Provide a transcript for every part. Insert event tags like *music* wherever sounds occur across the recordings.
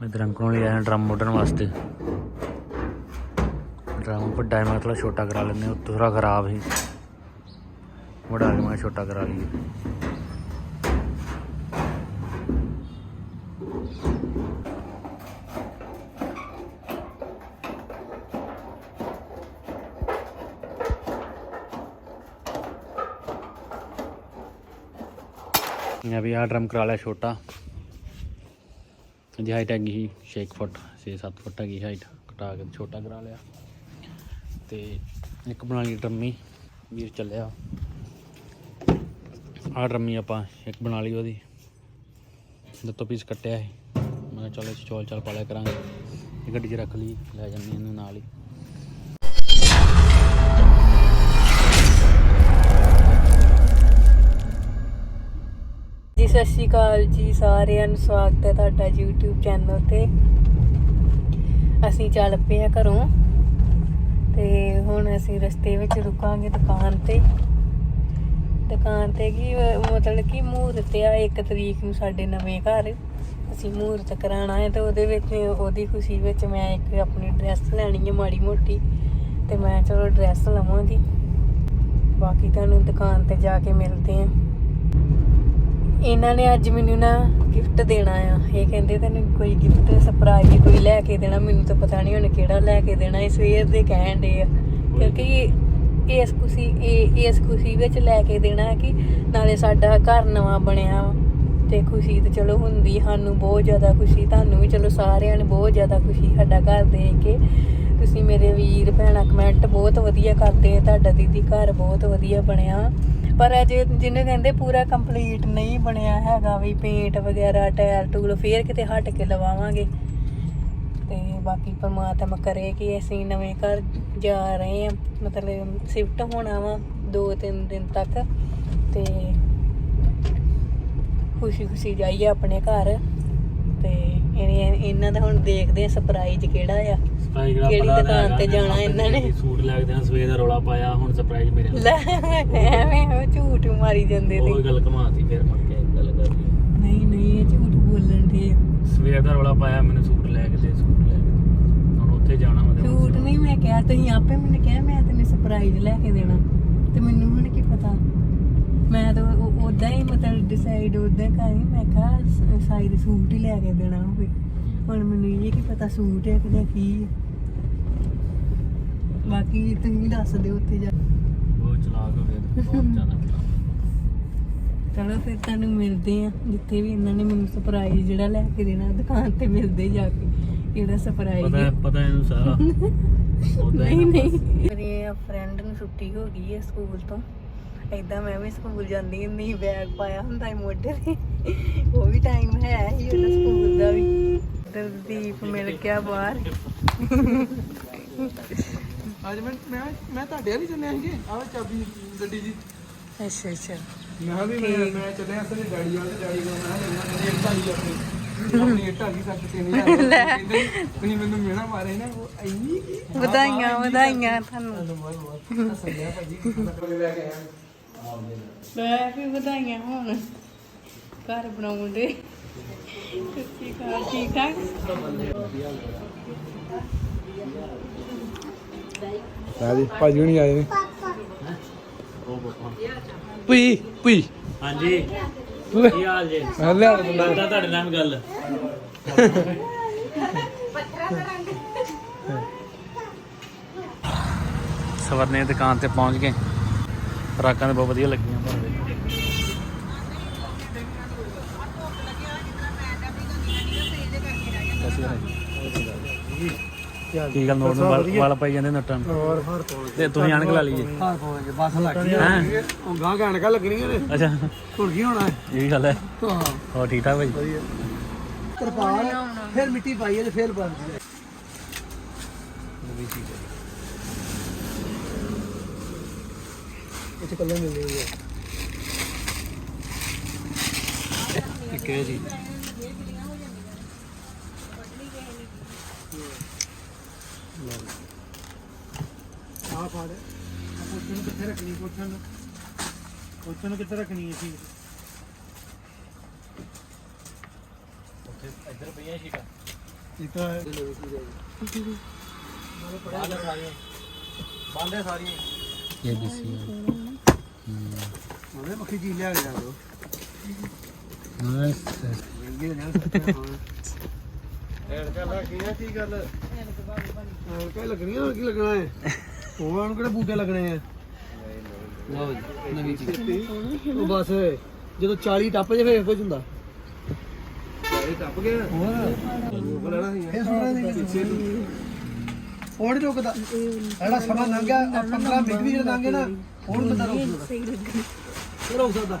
ਮੈਂ ਦਰੰਗ ਨੂੰ ਲਿਆ ਡਰਮ ਮੋੜਨ ਵਾਸਤੇ। ਡਰਮ ਵੱਡਾ ਮੈਂ ਥੋੜਾ ਛੋਟਾ ਕਰਾ ਲੈਂਦੇ ਹਾਂ, ਉੱਤੋਂ ਥੋੜਾ ਖਰਾਬ ਸੀ। ਵੱਡਾ ਕੇ ਮੈਂ ਛੋਟਾ ਕਰਾ ਲਈਏ। ਮੈਂ ਵੀ ਆ ਡਰਮ ਕਰਾ ਲਿਆ ਛੋਟਾ। ਇਹਦੀ ਹਾਈਟ ਹੈਗੀ ਸੀ 6 ਫੁੱਟ 6-7 ਫੁੱਟ ਹੈਗੀ ਹਾਈਟ ਘਟਾ ਕੇ ਛੋਟਾ ਕਰਾ ਲਿਆ। ਤੇ ਇੱਕ ਬਣਾ ਲਈ ਡਰਮੀ ਵੀਰ ਚੱਲਿਆ। ਆ ਡਰਮੀ ਆਪਾਂ ਇੱਕ ਬਣਾ ਲਈ ਉਹਦੀ। ਦੱਤੋ ਪੀਸ ਕੱਟਿਆ ਸੀ। ਮੈਂ ਕਿਹਾ ਚਲੋ ਅਸੀਂ ਚੌਲ ਚਾਲ ਪਾ ਲਿਆ ਕਰਾਂਗੇ। ਗੱਡੀ 'ਚ ਰੱਖ ਲਈ, ਲੈ ਜਾਂਦੀ ਇਹਨੂੰ ਨਾਲ ਹੀ। ਸਤਿ ਸ਼੍ਰੀ ਅਕਾਲ ਜੀ ਸਾਰਿਆਂ ਨੂੰ, ਸਵਾਗਤ ਹੈ ਤੁਹਾਡਾ YouTube ਚੈਨਲ ਤੇ। ਅਸੀਂ ਚੱਲ ਪਏ ਆ ਘਰੋਂ ਤੇ ਹੁਣ ਅਸੀਂ ਰਸਤੇ ਵਿੱਚ ਰੁਕਾਂਗੇ ਦੁਕਾਨ ਤੇ। ਦੁਕਾਨ ਤੇ ਕੀ, ਮਤਲਬ ਕਿ ਮਹੂਰਤ ਆ 1 ਤਰੀਕ ਨੂੰ ਸਾਡੇ ਨਵੇਂ ਘਰ। ਅਸੀਂ ਮਹੂਰਤ ਕਰਾਉਣਾ ਹੈ ਤੇ ਉਹਦੇ ਵਿੱਚ, ਉਹਦੀ ਖੁਸ਼ੀ ਵਿੱਚ ਮੈਂ ਇੱਕ ਆਪਣੀ ਡਰੈਸ ਲੈਣੀ ਹੈ ਮਾੜੀ ਮੋਟੀ ਤੇ ਮੈਂ ਚਲੋ ਡਰੈਸ ਲਵਾਂਗੀ। ਬਾਕੀ ਤੁਹਾਨੂੰ ਦੁਕਾਨ ਤੇ ਜਾ ਕੇ ਮਿਲਦੇ ਆਂ ਇਹਨਾਂ ਨੇ ਅੱਜ ਮੈਨੂੰ ਨਾ ਗਿਫਟ ਦੇਣਾ ਆ। ਇਹ ਕਹਿੰਦੇ ਤੈਨੂੰ ਕੋਈ ਗਿਫਟ ਸਰਪ੍ਰਾਈਜ਼ ਕੋਈ ਲੈ ਕੇ ਦੇਣਾ। ਮੈਨੂੰ ਤਾਂ ਪਤਾ ਨਹੀਂ ਹੁਣ ਕਿਹੜਾ ਲੈ ਕੇ ਦੇਣਾ। ਇਸ ਸਵੇਰ ਦੇ ਕਹਿਣ ਦੇ ਆ। ਕਿਉਂਕਿ ਇਸ ਖੁਸ਼ੀ, ਇਹ ਇਸ ਖੁਸ਼ੀ ਵਿੱਚ ਲੈ ਕੇ ਦੇਣਾ ਕਿ ਨਾਲੇ ਸਾਡਾ ਘਰ ਨਵਾਂ ਬਣਿਆ ਵਾ। ਤੇ ਖੁਸ਼ੀ ਤੇ ਚਲੋ ਹੁੰਦੀ, ਸਾਨੂੰ ਬਹੁਤ ਜ਼ਿਆਦਾ ਖੁਸ਼ੀ, ਤੁਹਾਨੂੰ ਵੀ ਚਲੋ ਸਾਰਿਆਂ ਨੂੰ ਬਹੁਤ ਜ਼ਿਆਦਾ ਖੁਸ਼ੀ ਸਾਡਾ ਘਰ ਦੇਖ ਕੇ। ਤੁਸੀਂ ਮੇਰੇ ਵੀਰ, ਭੈਣਾਂ ਕਮੈਂਟ ਬਹੁਤ ਵਧੀਆ ਕਰਦੇ ਆ। ਤੁਹਾਡਾ ਦੀਦੀ ਘਰ ਬਹੁਤ ਵਧੀਆ ਬਣਿਆ। ਪਰ ਅਜੇ ਜਿਹਨੇ ਕਹਿੰਦੇ ਪੂਰਾ ਕੰਪਲੀਟ ਨਹੀਂ ਬਣਿਆ ਹੈਗਾ ਵੀ ਪੇਂਟ ਵਗੈਰਾ ਟਾਇਲ ਟੂਲ ਫੇਰ ਕਿਤੇ ਹਟ ਕੇ ਲਵਾਵਾਂਗੇ। ਤੇ ਬਾਕੀ ਪਰਮਾਤਮਾ ਕਰੇ ਕਿ ਅਸੀਂ ਨਵੇਂ ਘਰ ਜਾ ਰਹੇ ਹਾਂ। ਮਤਲਬ ਸ਼ਿਫਟ ਹੋਣਾ ਵਾ 2-3 ਦਿਨ ਤੱਕ ਤੇ ਖੁਸ਼ੀ ਖੁਸ਼ੀ ਜਾਈਏ ਆਪਣੇ ਘਰ। ਤੇ ਇਹਨੇ- ਇਹਨਾਂ ਦਾ ਹੁਣ ਦੇਖਦੇ ਆ ਸਰਪ੍ਰਾਈਜ਼ ਕਿਹੜਾ ਆ। ਜਿਹੜਾ ਕਿਹੜੀ ਪਤਾ ਦੁਕਾਨ ਹੈਗਾ ਤੇ ਜਾਣਾ ਆਪਣੇ ਇਹਨਾਂ ਨੇ? ਸੂਟ ਲੈ ਕੇ ਦੇਣਾ ਸਵੇਰ ਦਾ ਰੌਲਾ ਪਾਇਆ ਹੁਣ ਸਰਪ੍ਰਾਈਜ਼ ਮੇਰੇ ਨਾਲ ਲੈ ਐਵੇਂ ਉਹ ਝੂਠ ਮਾਰੀ ਜਾਂਦੇ ਉਹ ਤੇ। ਗੱਲ ਘਮਾਤੀ ਫਿਰ ਮੁੜ ਕੇ ਗੱਲ ਕਰਦੀ ਨਹੀਂ ਨਹੀਂ ਇਹ ਝੂਠ ਬੋਲਣ ਦੇ। ਸਵੇਰ ਦਾ ਰੌਲਾ ਪਾਇਆ ਮੈਨੂੰ ਸੂਟ ਲੈ ਕੇ ਦੇ ਸੂਟ ਲੈ ਕੇ ਦੇ। ਹੁਣ ਉੱਥੇ ਜਾਣਾ ਮੈਂ ਝੂਠ ਨਹੀਂ ਮੈਂ ਕਿਹਾ ਤੁਸੀਂ ਆਪੇ ਮੈਨੂੰ ਕਿਹਾ ਮੈਂ ਤੈਨੂੰ ਸਰਪ੍ਰਾਈਜ਼ ਲੈ ਕੇ ਦੇਣਾ। ਤੇ ਮੈਨੂੰ ਹੁਣ ਕੀ ਪਤਾ? ਮੈਂ ਤਾਂ ਉਦਾਂ ਹੀ ਮਤਲਬ ਡਿਸਾਈਡ ਉਦਾਂ ਕਰੀ ਮੈਂ ਕਿਹਾ ਸਾਈ ਦੇ ਸੂਟ ਹੀ ਲੈ ਕੇ ਦੇਣਾ ਹੋਵੇ। ਹੁਣ ਮੈਨੂੰ ਇਹ ਕੀ ਪਤਾ ਸੂਟ ਹੈ ਕਿ ਜਾਂ ਕੀ ਹੈ। ਬਾਕੀ ਤੁਸੀਂ ਦੱਸ ਦਿਓ ਉੱਥੇ ਜਾ ਬਹੁਤ ਚਲਾਕ ਹੋ ਗਿਆ ਬਹੁਤ ਜ਼ਿਆਦਾ ਚਲੋ ਫਿਰ ਤੁਹਾਨੂੰ ਮਿਲਦੇ ਆ ਜਿੱਥੇ ਵੀ ਇਹਨਾਂ ਨੇ ਮੈਨੂੰ ਸਰਪ੍ਰਾਈਜ਼ ਜਿਹੜਾ ਲੈ ਕੇ ਦੇਣਾ ਦੁਕਾਨ ਤੇ ਮਿਲਦੇ ਜਾ ਕੇ ਕਿਹੜਾ ਸਰਪ੍ਰਾਈਜ਼ ਪਤਾ ਹੈ ਪਤਾ ਇਹਨੂੰ ਸਾਰਾ। ਹੀ ਨਹੀਂ ਨਹੀਂ। ਮੇਰੀ ਫਰੈਂਡ ਨੂੰ ਛੁੱਟੀ ਹੋ ਗਈ ਹੈ ਸਕੂਲ ਤੋਂ। ਏਦਾਂ ਮੈਂ ਵੀ ਸਕੂਲ ਜਾਂਦੀ ਹੁੰਦੀ ਬੈਗ ਪਾਇਆ ਹੁੰਦਾ ਸੀ ਮੋਢੇ ਤੇ। ਉਹ ਵੀ ਟਾਈਮ ਹੈ ਹੀ ਉਹਦਾ ਸਕੂਲ ਦਾ ਵੀ। ਉਧਰ ਦੀਪ ਮਿਲ ਗਿਆ ਬਾਹਰ। ਅੱਜ ਮੈਂ ਮੈਂ ਮੈਂ ਤੁਹਾਡੇ ਵਾਲੀ ਚੱਲਿਆ ਸੀਗੇ। ਆਹ ਚਾਬੀ ਗੱਡੀ ਦੀ। ਅੱਛਾ ਅੱਛਾ। ਮੈਂ ਵੀ ਮੈਂ ਮੈਂ ਚੱਲਿਆ ਅਸਲ ਡੈਡੀ ਵਾਲੇ ਡੈਡੀ ਕੋਲ ਮੈਂ ਕਿਹਾ ਆ ਗਈ ਆਪਣੀ। ਆਪਣੀ ਗਈ ਸੱਤ ਤਿੰਨ ਹਜ਼ਾਰ ਤੁਸੀਂ ਮੈਨੂੰ ਮਿਹਣਾ ਮਾਰੇ ਨਾ ਉਹ ਇੰਨੀ ਵਧਾਈਆਂ ਵਧਾਈਆਂ ਤੁਹਾਨੂੰ। ਹੱਸਿਆ ਭਾਜੀ ਲੈ ਕੇ ਆਇਆ। ਮੈਂ ਵੀ ਵਧਾਈਆਂ ਹੋਣ। ਘਰ ਬਣਾਉਣ ਦੇ। ਸੱਚੀ ਘਰ ਠੀਕ ਠਾਕ? ਰਾਜੀ ਭਾਜੀ ਹੁਣੀ ਆਏ ਨੇ। ਪੁਈ ਪੁਈ ਹਾਂਜੀ। ਕੀ ਹਾਲ ਜੇ? ਮੈਂ ਲਿਆ ਦੇ ਬੰਦਾ ਤੁਹਾਡੇ ਨਾਲ ਗੱਲ। ਸਵਰਨੇ ਦੀ ਦੁਕਾਨ ਤੇ ਪਹੁੰਚ ਗਏ। ਫਰਾਕਾਂ ਤੇ ਬਹੁਤ ਵਧੀਆ ਲੱਗੀਆਂ ਪਰ ਕੀ ਗੱਲ ਨੋਟ ਨੂੰ ਵਾਲ- ਵਾਲ ਪਾਈ ਜਾਂਦੇ ਨੱਟਾਂ ਨੂੰ? ਹੋਰ ਫਰ ਤੋੜ ਤੇ ਤੁਸੀਂ ਅਣਕ ਲਾ ਲਈਏ। ਹਾਂ ਕੋਲ ਬਸ ਲੱਗ ਗਈ। ਹੈਂ? ਉਹ ਗਾਂ ਗਾਣਕਾ ਲੱਗਣੀਆਂ ਨੇ। ਅੱਛਾ। ਹੁਣ ਕੀ ਹੋਣਾ? ਹੈ ਇਹ ਵੀ ਗੱਲ ਹੈ। ਹਾਂ। ਹੋਰ ਠੀਕ ਠਾਕ ਭਾਈ? ਤਰਪਾਲ ਫਿਰ ਮਿੱਟੀ ਪਾਈਏ ਤੇ ਫਿਰ ਬਣ ਜਾਏ ਇੱਥੇ ਕੱਲੇ ਮਿਲ ਜਾਊਗਾ ਇੱਕ ਇਹ ਜੀ। ਆ ਫੜ ਆ ਕੋਠੇ ਨੂੰ ਕਿੱਥੇ ਰੱਖਣੀ ਕੋਠੇ ਨੂੰ ਕੋਠੇ ਨੂੰ ਕਿੱਥੇ ਰੱਖਣੀ ਹੈ ਚੀਜ਼ ਉੱਥੇ ਇੱਧਰ ਪਈਆਂ ਸ਼ੀਟਾਂ ਇਹ ਤਾਂ ਬੰਦ ਸਾਰੀਆਂ ਬੰਦ ਹੈ ਸਾਰੀਆਂ ਇਹ ਵੀ ਸੀ ਉਹਨੇ ਮੱਖੀ ਜੀ ਲਿਆ ਗਿਆ ਲੋ ਨਾਈਸ ਮਹਿੰਗੇ ਨੇ ਐਡ ਕਰ ਲਾ ਕੀ ਗੱਲ? ਐਡ ਕਾ ਲੱਗਣੀਆਂ ਹੋਰ ਕੀ ਲੱਗਣਾ ਹੈ? ਉਹਨਾਂ ਨੂੰ ਕਿਹੜੇ ਬੂਟੇ ਲੱਗਣੇ ਆ? ਲਓ ਜੀ ਨਵੀਂ ਚੀਜ਼। ਉਹ ਬਸ ਜਦੋਂ 40 ਟੱਪ ਜੇ ਫੇਰ ਕੁਝ ਹੁੰਦਾ। 40 ਟੱਪ ਗਿਆ? ਹੋਰ ਲੈਣਾ ਸੀ। ਇਹ ਸੋਣਾ ਪਿੱਛੇ ਨੂੰ ਨੀ ਰੁਕਦਾ। ਜਿਹੜਾ ਸਮਾਂ ਲੰਘਿਆ 15 ਮਿੰਟ ਵੀ ਲੰਘੇ ਨਾ ਹੁਣ ਬੰਦਾ ਰੁਕ ਸਕਦਾ। ਇਹ ਰੁਕ ਸਕਦਾ।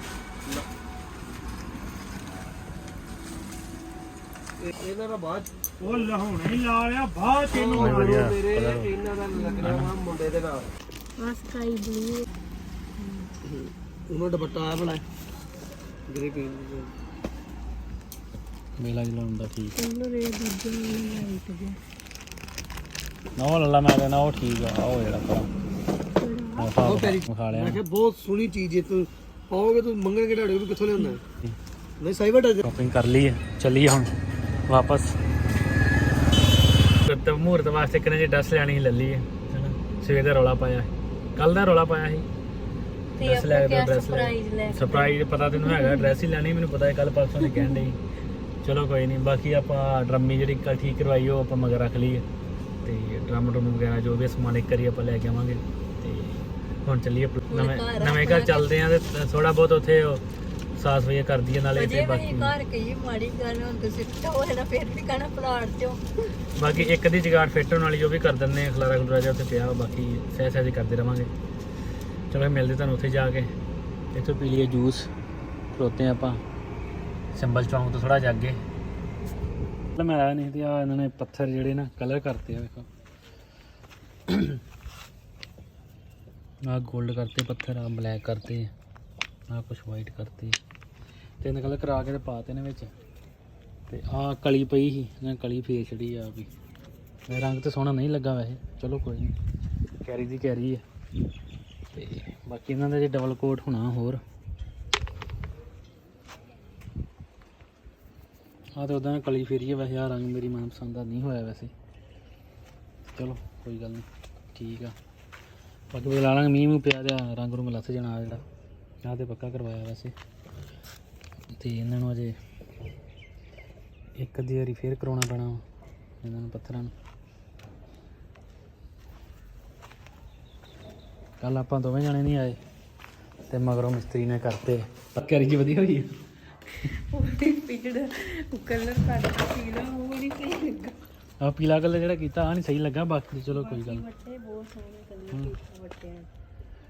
ਇਹਨਾਂ ਦਾ ਬਾਅਦ ਉਹ ਲਾਉਣਾ ਹੀ ਲਾ ਲਿਆ ਬਾਅਦ ਇਹਨੂੰ ਬਹੁਤ ਵਧੀਆ ਮੇਰੇ। ਇਹਨਾਂ ਦਾ ਲੱਗ ਰਿਹਾ ਵਾ ਮੁੰਡੇ ਦੇ ਨਾਲ। ਆ ਸਕਾਈ ਬਲੂ ਉਹਨਾਂ ਦੁਪੱਟਾ ਆ ਬਣਾ ਗ੍ਰੇ ਕਲਰ ਮੇਲਾ ਜਿਹਾ ਹੁੰਦਾ ਠੀਕ। ਕਲਰ ਇਹ ਦੂਜੇ ਲਾਈਟ ਜਿਹਾ ਨਾ ਉਹ ਲੱਲਾ ਮੈਂ ਕਹਿੰਦਾ ਉਹ ਠੀਕ ਆ ਉਹ ਜਿਹੜਾ ਪਰ ਉਹ ਤੇਰੀ ਖਾ ਲਿਆ। ਮੈਂ ਕਿਹਾ ਬਹੁਤ ਸੋਹਣੀ ਚੀਜ਼ ਹੈ ਤੂੰ ਪਾਓਗੇ ਤੂੰ ਮੰਗਣਗੇ ਢਾੜੇ ਵੀ ਕਿੱਥੋਂ ਲਿਆਉਂਦਾ ਨਹੀਂ ਸਹੀ ਵੱਡਾ ਸ਼ਾਪਿੰਗ ਕਰ ਲਈ ਹੈ ਚੱਲੀਏ ਹੁਣ। ਵਾਪਸ। ਤੇ ਮਹੂਰਤ ਵਾਸਤੇ ਕਿਨੇ ਜੇ ਡਰੈਸ ਲੈਣੀ ਸੀ ਲੈ ਲਈ ਹੈ ਹਨਾ ਸਵੇਰ ਦਾ ਰੌਲਾ ਪਾਇਆ ਕੱਲ ਦਾ ਰੌਲਾ ਪਾਇਆ ਸੀ। ਤੇ ਡਰੈਸ ਲੈ ਆਪਾਂ ਡਰੈਸ ਲੈ। ਸਰਪ੍ਰਾਈਜ਼ ਲੈ ਸਰਪ੍ਰਾਈਜ਼ ਪਤਾ ਤੈਨੂੰ ਹੈਗਾ ਡਰੈਸ ਹੀ ਲੈਣੀ ਮੈਨੂੰ ਪਤਾ ਹੈ ਕੱਲ ਪਰਸੋਂ ਦੀ ਕਹਿਣ ਡਈ। ਚਲੋ ਕੋਈ ਨਹੀਂ ਬਾਕੀ ਆਪਾਂ ਡਰਮੀ ਜਿਹੜੀ ਕੱਲ ਠੀਕ ਕਰਵਾਈ ਉਹ ਆਪਾਂ ਮਗਰ ਰੱਖ ਲਈ ਹੈ। ਤੇ ਡਰਮ ਡਰਮ ਵਗੈਰਾ ਜੋ ਵੀ ਸਮਾਨ ਇੱਕ ਵਾਰੀ ਆਪਾਂ ਲੈ ਕੇ ਆਵਾਂਗੇ। ਤੇ ਹੁਣ ਚੱਲੀਏ ਨਵੇਂ ਘਰ ਨਵੇਂ ਘਰ ਚੱਲਦੇ ਆਂ ਤੇ ਥੋੜਾ ਬਹੁਤ ਉੱਥੇ ਉਹ ਸਾਫ਼ ਸਫ਼ਾਈ ਕਰਦੀ ਹੈ ਨਾਲੇ ਤੇ ਵੀ ਬਾਕੀ ਘਰ ਕਹੀ ਮਾੜੀ ਗੱਲ ਹੁਣ ਤੁਸੀਂ ਹੋਏ ਨਾ ਫਿਰ ਵੀ ਕਹਣਾ ਪਲਾਟ ਚੋਂ। ਬਾਕੀ ਇੱਕ ਦੀ ਜਗਾੜ ਫਿੱਟ ਹੋਣ ਵਾਲੀ ਉਹ ਵੀ ਕਰ ਦਿੰਦੇ ਆ ਖਲਾਰਾ ਖਲੂਰਾ ਜਿਹਾ ਉੱਥੇ ਪਿਆ ਵਾ, ਬਾਕੀ ਸਹਿ ਸਹਿ ਕਰਦੇ ਰਵਾਂਗੇ। ਚਲੋ ਫਿਰ ਮਿਲਦੇ ਤੁਹਾਨੂੰ ਉੱਥੇ ਜਾ ਕੇ। ਇੱਥੋਂ ਪੀ ਲਈਏ ਜੂਸ ਖਲੋਤੇ ਹਾਂ ਆਪਾਂ। ਸਿੰਬਲ ਚੌਂਕ ਤੋਂ ਥੋੜਾ ਜਿਹਾ ਅੱਗੇ। ਪਹਿਲਾਂ ਮੈਂ ਆਇਆ ਨਹੀਂ ਤੇ ਆ ਇਹਨਾਂ ਨੇ ਪੱਥਰ ਜਿਹੜੇ ਨਾ ਕਲਰ ਕਰਤੇ ਆ ਵੇਖੋ। ਆ 골ਡ ਕਰਤੇ ਪੱਥਰ ਆ ਬਲੈਕ ਕਰਤੇ ਆ ਕੁਝ ਵਾਈਟ ਕਰਤੇ। ਤਿੰਨ ਕਲਰ ਕਰਾ ਕੇ ਤੇ ਪਾਤੇ ਨੇ ਵਿੱਚ। ਤੇ ਆ ਕਲੀ ਪਈ ਸੀ, ਇਹਨਾਂ ਨੇ ਕਲੀ ਫੇਰ ਛੜੀ ਆ ਵੀ ਰੰਗ ਤੇ ਸੋਹਣਾ ਨਹੀਂ ਲੱਗਾ ਵੈਸੇ। ਚਲੋ ਕੋਈ ਨਹੀਂ ਕੈਰੀ ਦੀ ਕੈਰੀ ਹੈ ਤੇ ਬਾਕੀ ਇਹਨਾਂ ਦਾ ਜੇ ਡਬਲ ਕੋਟ ਹੋਣਾ ਹੋਰ। ਆ ਤੇ ਉਦਾਂ ਕਲੀ ਫੇਰੀ ਹੈ ਵੈਸੇ ਆ ਰੰਗ ਮੇਰੀ ਮਨਪਸੰਦ ਦਾ ਨਹੀਂ ਹੋਇਆ ਵੈਸੇ। ਚਲੋ ਕੋਈ ਗੱਲ ਨਹੀਂ ਠੀਕ ਆ। ਬਾਕੀ ਵੇਲਾ ਲਾਂਗੇ ਮੀਂਹ ਮੂੰਹ ਪਿਆ ਤੇ ਰੰਗ ਰੁੰਗ ਲੱਥ ਜਾਣਾ ਜਿਹੜਾ। ਆਹ ਤੇ ਪੱਕਾ ਕਰਵਾਇਆ ਵੈਸੇ। ਤੇ ਇਹਨਾਂ ਨੂੰ ਅਜੇ ਇੱਕ ਅੱਧੀ ਵਾਰੀ ਫੇਰ ਕਰਾਉਣਾ ਪੈਣਾ ਇਹਨਾਂ ਨੂੰ ਪੱਥਰਾਂ ਨੂੰ ਕੱਲ ਆਪਾਂ ਦੋਵੇਂ ਜਾਣੇ ਨਹੀਂ ਆਏ ਤੇ ਮਗਰੋਂ ਮਿਸਤਰੀ ਨੇ ਕਰਤੇ ਪੱਕਰੀ ਜੀ ਵਧੀਆ ਹੋਈ ਉਹ ਜਿਹੜਾ ਕਲਰ ਕਰਦਾ ਸੀ ਨਾ ਉਹ ਨਹੀਂ ਸਹੀ ਲੱਗਾ ਆ ਪੀਲਾ ਕਲਰ ਜਿਹੜਾ ਕੀਤਾ ਆ ਨਹੀਂ ਸਹੀ ਲੱਗਾ ਬਾਕੀ ਚਲੋ ਕੋਈ ਗੱਲ। ਵੱਟੇ ਬਹੁਤ ਸੋਹਣੇ ਕਲਰ ਕੀਤੇ ਵੱਟਿਆਂ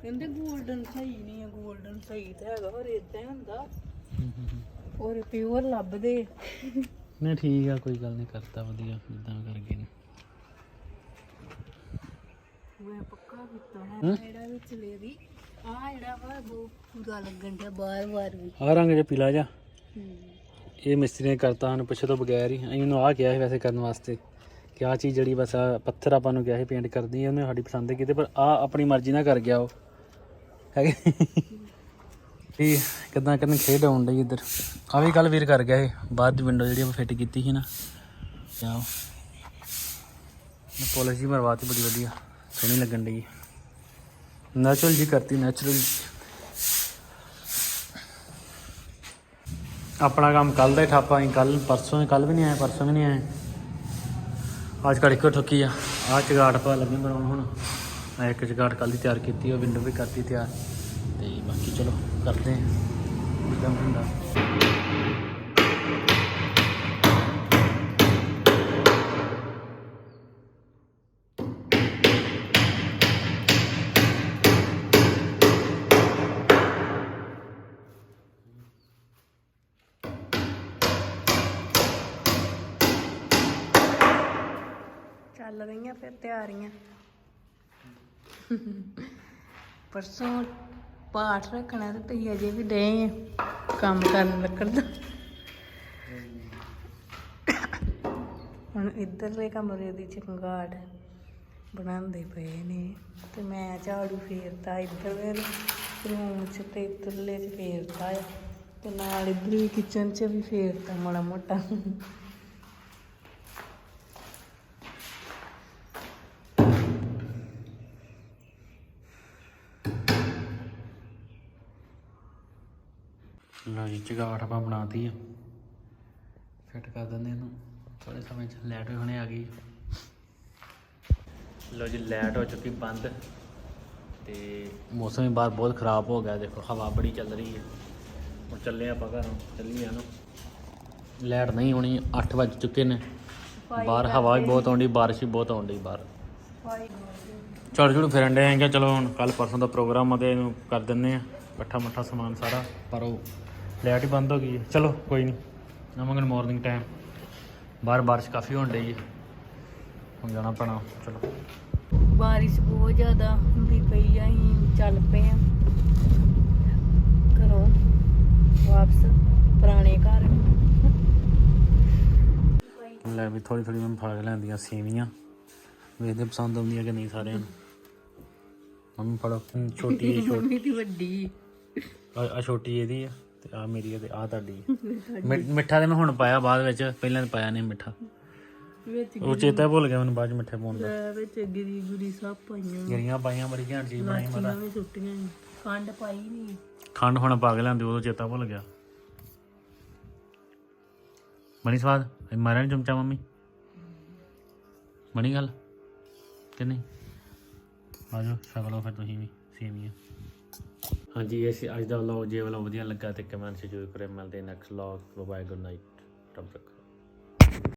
ਕਹਿੰਦੇ 골ਡਨ ਸਹੀ ਨਹੀਂ ਹੈ 골ਡਨ ਸਹੀ ਤਾਂ ਹੈਗਾ ਪਰ ਇਦਾਂ ਹੁੰਦਾ। ਔਰ ਪਿਓਰ ਲੱਭਦੇ। ਨਹੀਂ ਠੀਕ ਆ ਕੋਈ ਗੱਲ ਨਹੀਂ ਕਰਤਾ ਵਧੀਆ ਜਿੱਦਾਂ ਕਰ ਗਏ ਨੇ ਮੈਂ ਪੱਕਾ ਕੀਤਾ ਹੈ। ਵਿੱਚ ਲੈਦੀ ਆ ਜਿਹੜਾ ਵਾ ਉਹ ਪੂਰਾ ਲੱਗਣ ਦਾ ਬਾਰ ਬਾਰ ਵੀ। ਆ ਰੰਗ ਜਿਹਾ ਪੀਲਾ ਜਿਹਾ। ਹੂੰ। ਇਹ ਮਿਸਤਰੀ ਨੇ ਕਰਤਾ ਹਨ ਪਿੱਛੇ ਤੋਂ ਬਗੈਰ ਹੀ। ਅਸੀਂ ਉਹਨੂੰ ਆ ਕਿਹਾ ਸੀ ਵੈਸੇ ਕਰਨ ਵਾਸਤੇ ਕਿ ਆ ਚੀਜ਼ ਜਿਹੜੀ ਬਸ ਪੱਥਰ ਆਪਾਂ ਨੂੰ ਕਿਹਾ ਸੀ ਪੇਂਟ ਕਰਦੀ ਹੈ ਉਹਨੇ ਸਾਡੀ ਪਸੰਦ ਕੀਤੀ ਪਰ ਆ ਆਪਣੀ ਮਰਜ਼ੀ ਨਾਲ ਕਰ ਗਿਆ ਉਹ। ਹੈਗੇ? ਇਹ ਕਿਦਾਂ ਕਰਨ ਖੇਡ ਆਉਣ ਡਈ ਇੱਧਰ। ਆ ਵੀ ਕੱਲ ਵੀਰ ਕਰ ਗਿਆ ਇਹ ਬਾਹਰ ਦੀ ਵਿੰਡੋ ਜਿਹੜੀ ਆਪਾਂ ਫਿੱਟ ਕੀਤੀ ਸੀ ਨਾ। ਆਓ ਪੋਲਿਸ਼ ਜੀ ਮਰਵਾਤੀ ਬੜੀ ਵਧੀਆ, ਸੋਹਣੀ ਲੱਗਣ ਡਈ। ਨੈਚੁਰਲ ਜੀ ਕਰਤੀ ਨੈਚੁਰਲ ਆਪਣਾ ਕੰਮ ਕੱਲ ਦਾ ਹੀ ਠਾਪਾ ਅਸੀਂ ਕੱਲ ਪਰਸੋਂ ਕੱਲ ਵੀ ਨਹੀਂ ਆਏ, ਪਰਸੋਂ ਵੀ ਨਹੀਂ ਆਏ। ਅੱਜ ਕੜ ਇੱਕੋ ਠੁੱਕੀ ਆ ਆ ਚਗਾਟ ਪਾ ਲੱਗੇ ਬਣਾਉਣ ਹੁਣ। ਮੈਂ ਇੱਕ ਚਗਾਟ ਕੱਲ ਦੀ ਤਿਆਰ ਕੀਤੀ, ਉਹ ਵਿੰਡੋ ਵੀ ਕਰਤੀ ਤਿਆਰ। ਤੇ ਬਾਕੀ ਚਲੋ। ਕਰਦੇ ਹਾਂ। ਜਿੱਦਾਂ ਵੀ ਚੱਲ ਰਹੀਆਂ ਫਿਰ ਤਿਆਰੀਆਂ। ਪਰਸੋਂ ਪਾਠ ਰੱਖਣਾ ਤੇ ਤੁਸੀਂ ਅਜੇ ਵੀ ਡਏ ਕੰਮ ਕਰਨ ਲੱਕੜ ਦਾ। ਹੁਣ ਇੱਧਰਲੇ ਕਮਰੇ ਦੀ ਚੰਗਾੜ ਬਣਾਉਂਦੇ ਪਏ ਨੇ। ਤੇ ਮੈਂ ਝਾੜੂ ਫੇਰਤਾ ਇੱਧਰ ਰੂਮ 'ਚ ਤੇ ਇੱਧਰਲੇ 'ਚ ਫੇਰਤਾ ਤੇ ਨਾਲ ਇੱਧਰ ਵੀ ਕਿਚਨ 'ਚ ਵੀ ਫੇਰਤਾ ਮਾੜਾ ਮੋਟਾ। ਲਓ ਜੀ ਚਗਾਠ ਆਪਾਂ ਬਣਾਤੀ ਆ। ਫਿੱਟ ਕਰ ਦਿੰਦੇ ਇਹਨੂੰ। ਥੋੜੇ ਸਮੇਂ ਚ ਲਾਈਟ ਹੁਣੇ ਆ ਗਈ। ਲਓ ਜੀ ਲਾਈਟ ਹੋ ਚੁੱਕੀ ਬੰਦ। ਤੇ ਮੌਸਮ ਵੀ ਬਾਹਰ ਬਹੁਤ ਖਰਾਬ ਹੋ ਗਿਆ। ਦੇਖੋ ਹਵਾ ਬੜੀ ਚੱਲ ਰਹੀ ਹੈ। ਹੁਣ ਚੱਲੇ ਆਪਾਂ ਘਰੋਂ ਚੱਲੀਏ ਨੂੰ ਲਾਈਟ ਨਹੀਂ ਹੋਣੀ 8 ਵੱਜ ਚੁੱਕੇ ਨੇ। ਬਾਹਰ ਹਵਾ ਵੀ ਬਹੁਤ ਆਉਂਦੀ ਬਾਰਿਸ਼ ਵੀ ਬਹੁਤ ਆਉਂਦੀ ਬਾਹਰ। ਚੜ ਚੜ ਫਿਰਨ ਦੇ ਆਂਗੇ ਚਲੋ ਹੁਣ ਕੱਲ ਪਰਸੋਂ ਦਾ ਪ੍ਰੋਗਰਾਮ ਆ ਤੇ ਇਹਨੂੰ ਕਰ ਦਿੰਨੇ ਆ। ਇਕੱਠਾ ਮੱਠਾ ਸਮਾਨ ਸਾਰਾ ਪਰ ਉਹ ਲਾਈਟ ਹੀ ਬੰਦ ਹੋ ਗਈ ਹੈ। ਚਲੋ ਕੋਈ ਨਹੀਂ ਆਵਾਂਗੇ ਮਾਰਨਿੰਗ ਟਾਈਮ ਬਾਹਰ ਬਾਰਿਸ਼ ਕਾਫੀ ਹੋਣ ਡਈ ਹੈ। ਹੁਣ ਜਾਣਾ ਪੈਣਾ। ਚਲੋ। ਬਾਰਿਸ਼ ਬਹੁਤ ਜ਼ਿਆਦਾ ਹੁੰਦੀ ਪਈ ਆ ਅਸੀਂ ਚੱਲ ਪਏ ਆ। ਘਰੋਂ ਵਾਪਸ ਪੁਰਾਣੇ ਘਰ। ਲੈ ਵੀ ਥੋੜੀ ਥੋੜੀ ਮੈਂ ਫੜ ਲੈਂਦੀਆਂ ਸੇਵੀਆਂ। ਵੇਖਦੇ ਪਸੰਦ ਆਉਂਦੀਆਂ ਕਿ ਨਹੀਂ ਸਾਰਿਆਂ ਨੂੰ। ਮੰਮੀ ਫੜੋ। ਛੋਟੀ ਛੋਟੀ ਦੀ ਵੱਡੀ। ਆ ਛੋਟੀ ਇਹਦੀ ਆ। ਤੇ ਆ *laughs* ਮੇਰੀ ਤੇ ਆ ਤੁਹਾਡੀ। ਮਿ- ਮਿੱਠਾ ਤੇ ਮੈਂ ਹੁਣ ਪਾਇਆ ਬਾਅਦ ਵਿੱਚ ਪਹਿਲਾਂ ਤਾਂ ਪਾਇਆ ਨਹੀਂ ਮਿੱਠਾ। ਵਿੱਚ ਉਹ ਚੇਤਾ ਭੁੱਲ ਗਿਆ ਮੈਨੂੰ ਬਾਅਦ ਚ ਮਿੱਠੇ ਪਾਉਣ ਦਾ। ਲੈ ਵਿੱਚ ਗਿਰੀ ਗੁਰੀ ਸਭ ਪਾਈਆਂ। ਗਿਰੀਆਂ ਪਾਈਆਂ ਬੜੀ ਘੈਂਟ ਚੀਜ਼ ਬਣਾਈ ਮਤਾ। ਵੀ ਸੁੱਟੀਆਂ ਸੀ। ਖੰਡ ਪਾਈ ਨਹੀਂ ਖੰਡ ਹੁਣ ਪਾ ਕੇ ਲਿਆਂਦੀ ਉਦੋਂ ਚੇਤਾ ਭੁੱਲ ਗਿਆ। ਬਣੀ ਸਵਾਦ? ਇਹ ਮਾਰਿਆ ਨੀ ਚਮਚਾ ਮੰਮੀ? ਬਣੀ ਗੱਲ? ਕਿ ਨਹੀਂ? ਆ ਜਾਓ ਛਕ ਲਓ ਫਿਰ ਤੁਸੀਂ ਵੀ ਸੇਵੀਆਂ। ਹਾਂਜੀ ਇਸ ਅੱਜ ਦਾ ਵਲੌਗ ਜੇ ਵਲੌਗ ਵਧੀਆ ਲੱਗਾ ਤੇ ਕਮੈਂਟ 'ਚ ਜ਼ਰੂਰ ਕਰੇ ਮਿਲਦੇ next vlog bye good night ਰੱਬ ਰੱਖਾ।